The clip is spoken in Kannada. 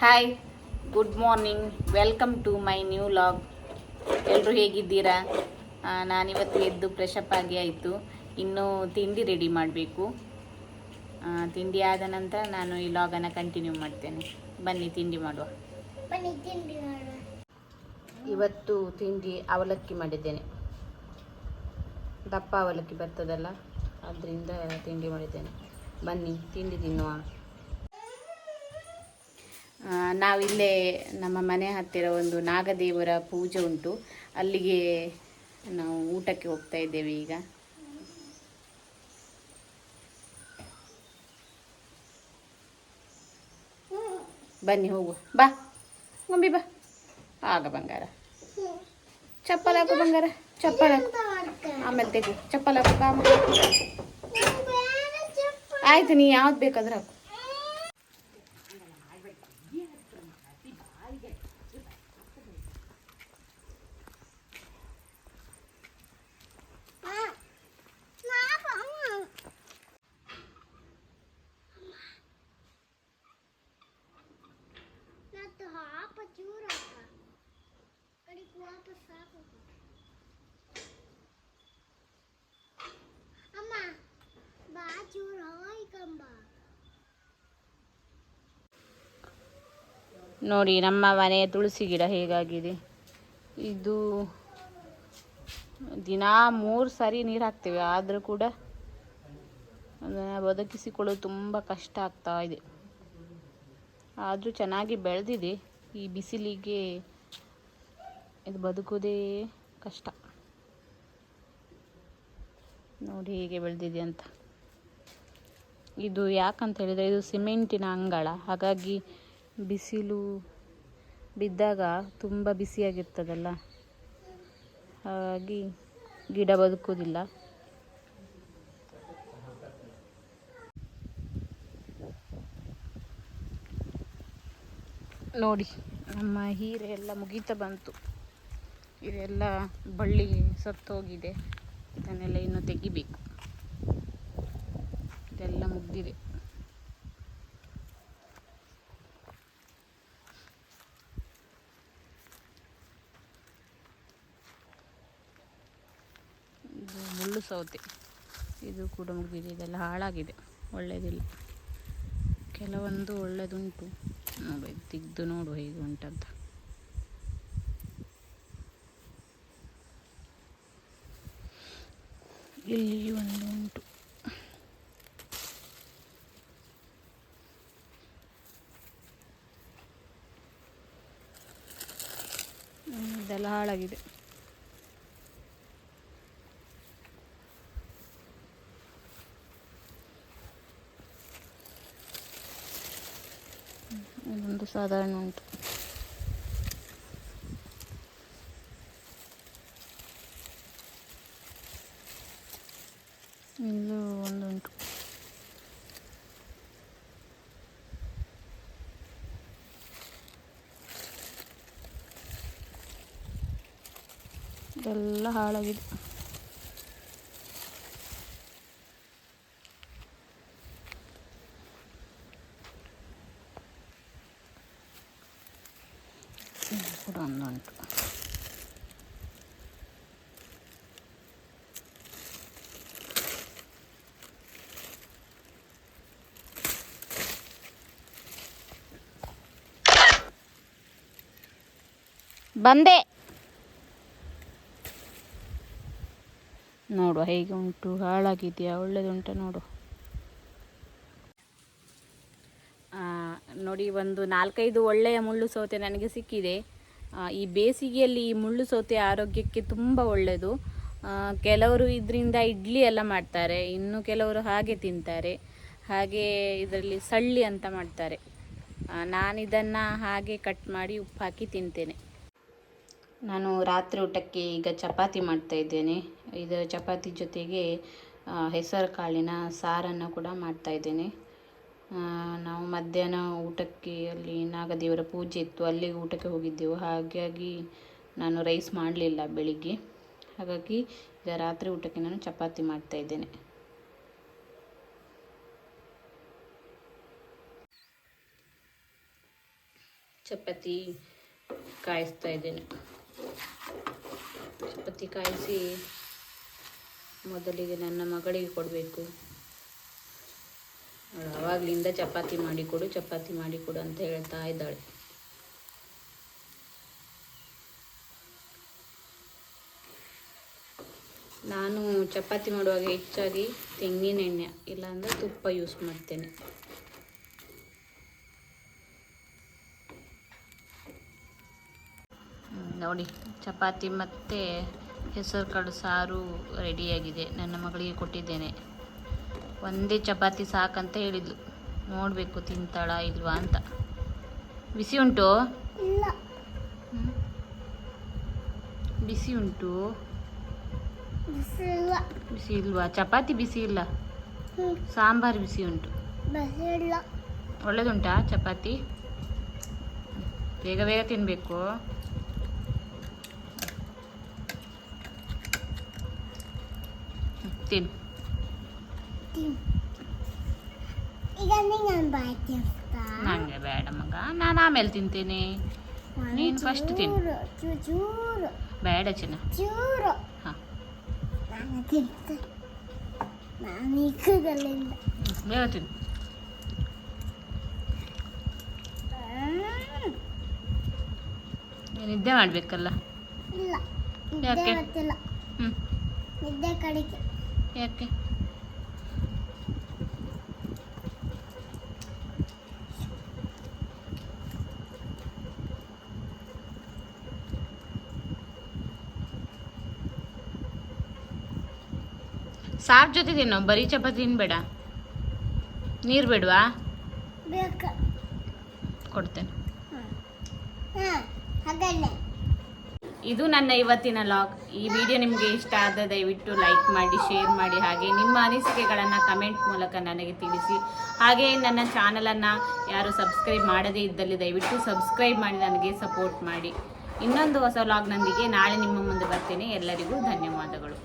Hi good morning welcome to my new vlog ಎಲ್ಲರೂ ಹೇಗಿದ್ದೀರಾ? ನಾನಿವತ್ತು ಎದ್ದು ಫ್ರೆಶಪ್ ಆಗಿ ಆಯಿತು. ಇನ್ನೂ ತಿಂಡಿ ರೆಡಿ ಮಾಡಬೇಕು. ತಿಂಡಿ ಆದ ನಂತರ ನಾನು ಈ ಲಾಗನ್ನು ಕಂಟಿನ್ಯೂ ಮಾಡ್ತೇನೆ. ಬನ್ನಿ ತಿಂಡಿ ಮಾಡುವ. ಬನ್ನಿ ತಿಂಡಿ ಮಾಡುವ ಇವತ್ತು ತಿಂಡಿ ಅವಲಕ್ಕಿ ಮಾಡಿದ್ದೇನೆ. ದಪ್ಪ ಅವಲಕ್ಕಿ ಬರ್ತದಲ್ಲ ಅದರಿಂದ ತಿಂಡಿ ಮಾಡಿದ್ದೇನೆ. ಬನ್ನಿ ತಿಂಡಿ ತಿನ್ನುವ. ನಾವಿಲ್ಲೇ ನಮ್ಮ ಮನೆ ಹತ್ತಿರ ಒಂದು ನಾಗದೇವರ ಪೂಜೆ ಉಂಟು. ಅಲ್ಲಿಗೆ ನಾವು ಊಟಕ್ಕೆ ಹೋಗ್ತಾ ಇದ್ದೇವೆ ಈಗ. ಬನ್ನಿ ಹೋಗು ಬಾ. ಗೊಂಬಿ ಬಾ. ಆಗ ಬಂಗಾರ. ಚಪ್ಪಲ್ ಹಾಕು ಬಂಗಾರ. ಚಪ್ಪಲ್ ಹಾಕು. ಆಮೇಲೆ ತೆಗು. ಚಪ್ಪಲ್ ಹಾಕು. ಬಾ. ಆಯ್ತು ನೀ ಯಾವ್ದು ಬೇಕಾದ್ರೆ ಹಾಕು ಮತ್ತು ಹಾಪ ಚೂರ ಕಡಿಗೆ ವಾಪಸ್ ಸಾಕು ಅಮ್ಮ ಬಾ ಚೂರ ಹಾಯ್ಕಂಬ ನೋಡಿ, ನಮ್ಮ ಮನೆಯ ತುಳಸಿ ಗಿಡ ಹೇಗಾಗಿದೆ? ಇದು ದಿನ ಮೂರು ಸಾರಿ ನೀರು ಹಾಕ್ತೇವೆ, ಆದರೂ ಕೂಡ ಅದನ್ನು ಬದುಕಿಸಿಕೊಳ್ಳೋದು ತುಂಬ ಕಷ್ಟ ಆಗ್ತಾ ಇದೆ. ಆದರೂ ಚೆನ್ನಾಗಿ ಬೆಳೆದಿದೆ, ಈ ಬಿಸಿಲಿಗೆ ಇದು ಬದುಕೋದೇ ಕಷ್ಟ. ನೋಡಿ ಹೇಗೆ ಬೆಳೆದಿದೆ ಅಂತ. ಇದು ಯಾಕಂತ ಹೇಳಿದರೆ, ಇದು ಸಿಮೆಂಟಿನ ಅಂಗಳ. ಹಾಗಾಗಿ ಬಿಸಿಲು ಬಿದ್ದಾಗ ತುಂಬ ಬಿಸಿಯಾಗಿರ್ತದಲ್ಲ? ಹಾಗಾಗಿ ಗಿಡ ಬದುಕುವುದಿಲ್ಲ. ನೋಡಿ, ನಮ್ಮ ಹೀರೆ ಎಲ್ಲ ಮುಗೀತಾ ಬಂತು. ಇದೆಲ್ಲ ಬಳ್ಳಿ ಸತ್ತೋಗಿದೆ. ಇದನ್ನೆಲ್ಲ ಇನ್ನು ತೆಗಿಬೇಕು. ಇದೆಲ್ಲ ಮುಗ್ದಿದೆ ಇದು ಮುಳ್ಳು ಸೌತೆ. ಇದು ಕೂಡ ಮುಗಿದಿದೆ ಇದೆಲ್ಲ ಹಾಳಾಗಿದೆ. ಒಳ್ಳೆಯದಿಲ್ಲ ಕೆಲವೊಂದು ಒಳ್ಳೆಯದುಂಟು ನೋಡುವ ತೆಗೆದು ನೋಡುವ ಹೇಗೆ ಉಂಟಂತ. ಇಲ್ಲಿ ಒಂದು ಉಂಟು. ಇದೆಲ್ಲ ಹಾಳಾಗಿದೆ. ಇದೊಂದು ಸಾಧಾರಣ ಉಂಟು ಇಲ್ಲೂ ಒಂದುಂಟು ಇದೆಲ್ಲ ಹಾಳಾಗಿದೆ ಇದು ಕೂಡ ಒಂದುಂಟು ಬಂದೆ. ನೋಡುವ ಹೇಗೆ ಉಂಟು, ಹಾಳಾಗಿದೆಯಾ ಒಳ್ಳೆಯದುಂಟ ನೋಡು. ನೋಡಿ ಒಂದು ನಾಲ್ಕೈದು ಒಳ್ಳೆಯ ಮುಳ್ಳು ಸೌತೆ ನನಗೆ ಸಿಕ್ಕಿದೆ. ಈ ಬೇಸಿಗೆಯಲ್ಲಿ ಈ ಮುಳ್ಳು ಸೌತೆ ಆರೋಗ್ಯಕ್ಕೆ ತುಂಬ ಒಳ್ಳೆಯದು ಕೆಲವರು ಇದರಿಂದ ಇಡ್ಲಿ ಎಲ್ಲ ಮಾಡ್ತಾರೆ, ಇನ್ನು ಕೆಲವರು ಹಾಗೆ ತಿಂತಾರೆ. ಹಾಗೆ ಇದರಲ್ಲಿ ಸಳ್ಳಿ ಅಂತ ಮಾಡ್ತಾರೆ. ನಾನಿದನ್ನು ಹಾಗೆ ಕಟ್ ಮಾಡಿ ಉಪ್ಪು ಹಾಕಿ ತಿಂತೇನೆ. ನಾನು ರಾತ್ರಿ ಊಟಕ್ಕೆ ಈಗ ಚಪಾತಿ ಮಾಡ್ತಾ ಇದ್ದೇನೆ. ಇದು ಚಪಾತಿ ಜೊತೆಗೆ ಹೆಸರು ಕಾಳಿನ ಸಾರನ್ನು ಕೂಡ ಮಾಡ್ತಾ ಇದ್ದೇನೆ. ನಾವು ಮಧ್ಯಾಹ್ನ ಊಟಕ್ಕೆ ಅಲ್ಲಿ ನಾಗದೇವರ ಪೂಜೆ ಇತ್ತು, ಅಲ್ಲಿಗೆ ಊಟಕ್ಕೆ ಹೋಗಿದ್ದೆವು. ಹಾಗಾಗಿ ನಾನು ರೈಸ್ ಮಾಡಲಿಲ್ಲ ಬೆಳಿಗ್ಗೆ. ಹಾಗಾಗಿ ಈಗ ರಾತ್ರಿ ಊಟಕ್ಕೆ ನಾನು ಚಪಾತಿ ಮಾಡ್ತಾ ಇದ್ದೇನೆ. ಚಪಾತಿ ಕಾಯಿಸ್ತಾ ಇದ್ದೇನೆ. ಚಪಾತಿ ಕಾಯಿಸಿ ಮೊದಲಿಗೆ ನನ್ನ ಮಗಳಿಗೆ ಕೊಡಬೇಕು. ಆವಾಗಲಿಂದ ಚಪಾತಿ ಮಾಡಿಕೊಡು ಚಪಾತಿ ಮಾಡಿಕೊಡು ಅಂತ ಹೇಳ್ತಾ ಇದ್ದಾಳೆ. ನಾನು ಚಪಾತಿ ಮಾಡುವಾಗ ಹೆಚ್ಚಾಗಿ ತೆಂಗಿನ ಎಣ್ಣೆ, ಇಲ್ಲಾಂದರೆ ತುಪ್ಪ ಯೂಸ್ ಮಾಡ್ತೇನೆ. ನೋಡಿ, ಚಪಾತಿ ಮತ್ತು ಹೆಸರು ಕಾಳು ಸಾರು ರೆಡಿಯಾಗಿದೆ ನನ್ನ ಮಗಳಿಗೆ ಕೊಟ್ಟಿದ್ದೇನೆ. ಒಂದೇ ಚಪಾತಿ ಸಾಕಂತ ಹೇಳಿದ್ಲು. ನೋಡಬೇಕು ತಿಂತಾಳ ಇಲ್ವಾ ಅಂತ. ಬಿಸಿ ಉಂಟು. ಬಿಸಿ ಉಂಟು? ಬಿಸಿ ಇಲ್ವಾ? ಚಪಾತಿ ಬಿಸಿ ಇಲ್ಲ? ಸಾಂಬಾರು ಬಿಸಿ ಉಂಟು? ಒಳ್ಳೇದುಂಟಾ ಚಪಾತಿ? ಬೇಗ ಬೇಗ ತಿನ್ನಬೇಕು ತಿನ್ನು ತಿನ್ ಈಗ ನೀನು ಬಾಕಿ ಅಂತ ನನಗೆ ಬೇಡ ಮಗ ನಾನು ಆಮೇಲೆ ತಿಂತೀನಿ. ನೀನು ಫಸ್ಟ್ ತಿನ್ನು. ಬೇಡ ಚಿನ್ನ. ಚೂರು ಹಾಂ. ನಾನು ತಿಂತೀನಿ ನಾನು ಇಕ್ಕದಲ್ಲಿಂದ ಬೇಗ ತಿನ್ನು. ನೀನು ನಿದ್ದೆ ಮಾಡಬೇಕಲ್ಲ? ಇಲ್ಲ. ಯಾಕೆ? ಹ್ಞೂ ನಿದ್ದೆ ಕಡಿಕೆ. ಯಾಕೆ? ಸಾರ್ ಜೊತೆ ತಿನ್ನು ಬರೀ ಚಪಾತಿ ತಿನ್ಬೇಡ. ನೀರು ಬಿಡ್ವಾ? ಕೊಡ್ತೇನೆ. ಇದು ನನ್ನ ಇವತ್ತಿನ ಲಾಗ್. ಈ ವಿಡಿಯೋ ನಿಮಗೆ ಇಷ್ಟ ಆದ ದಯವಿಟ್ಟು ಲೈಕ್ ಮಾಡಿ ಶೇರ್ ಮಾಡಿ ಹಾಗೆ ನಿಮ್ಮ ಅನಿಸಿಕೆಗಳನ್ನು ಕಮೆಂಟ್ ಮೂಲಕ ನನಗೆ ತಿಳಿಸಿ. ಹಾಗೆ ನನ್ನ ಚಾನಲನ್ನು ಯಾರು ಸಬ್ಸ್ಕ್ರೈಬ್ ಮಾಡದೇ ಇದ್ದಲ್ಲಿ ದಯವಿಟ್ಟು ಸಬ್ಸ್ಕ್ರೈಬ್ ಮಾಡಿ ನನಗೆ ಸಪೋರ್ಟ್ ಮಾಡಿ. ಇನ್ನೊಂದು ಹೊಸ ಲಾಗ್ನೊಂದಿಗೆ ನಾಳೆ ನಿಮ್ಮ ಮುಂದೆ ಬರ್ತೇನೆ. ಎಲ್ಲರಿಗೂ ಧನ್ಯವಾದಗಳು.